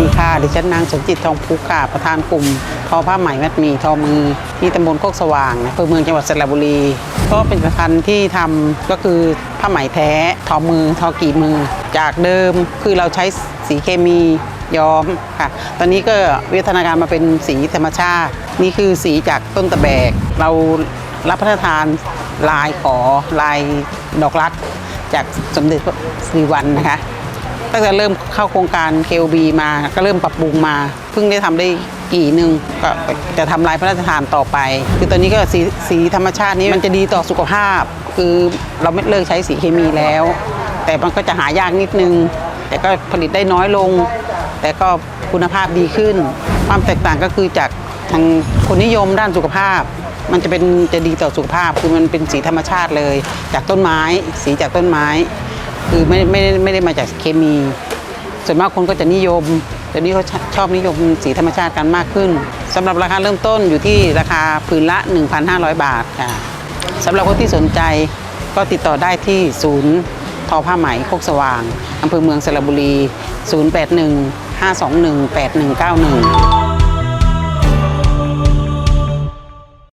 ดิฉันนางสมจิตทองภูค่ะประธานกลุ่ม ทอผ้าไหมมัดหมีทอมือที่ตำบลโคกสว่างอำเภอเมืองจังหวัดสระบุรี ก็เป็นผลิตภัณฑ์ที่ทำก็คือผ้าไหมแท้ ทอมือ ทอกี่มือ จากเดิมคือเราใช้สีเคมีย้อมค่ะ ตอนนี้ก็วิวัฒนาการมาเป็นสีธรรมชาติ นี่คือสีจากต้นตะแบก เรารับพระราชทานลายขอลายดอกรักจากสมเด็จพระสิริวัลนะคะ ตั้งแต่เริ่มเข้าโครงการ KOB มาก็เริ่มปรับปรุงมา เพิ่งได้ทำได้กี่หนึ่งก็จะทำลายพระราชทานต่อไป คือตอนนี้ก็สีสีธรรมชาตินี้มันจะดีต่อสุขภาพ คือเราไม่เลิกใช้สีเคมีแล้ว แต่มันก็จะหายากนิดนึง แต่ก็ผลิตได้น้อยลง แต่ก็คุณภาพดีขึ้น ความแตกต่างก็คือจากทางคนนิยมด้านสุขภาพ มันจะเป็นจะดีต่อสุขภาพ คือมันเป็นสีธรรมชาติเลย จากต้นไม้ สีจากต้นไม้ คือไม่ไม่ได้ไม่ได้มาจากเคมี ส่วนมากคนก็จะนิยมเดี๋ยวนี้เขาชอบนิยมสีธรรมชาติกันมากขึ้นสำหรับราคาเริ่มต้นอยู่ที่ราคาผืนละ 1,500 บาทค่ะสำหรับคนที่สนใจก็ติดต่อได้ที่ศูนย์ทอผ้าไหมโคกสว่างอำเภอเมืองสระบุรี 081 521 8191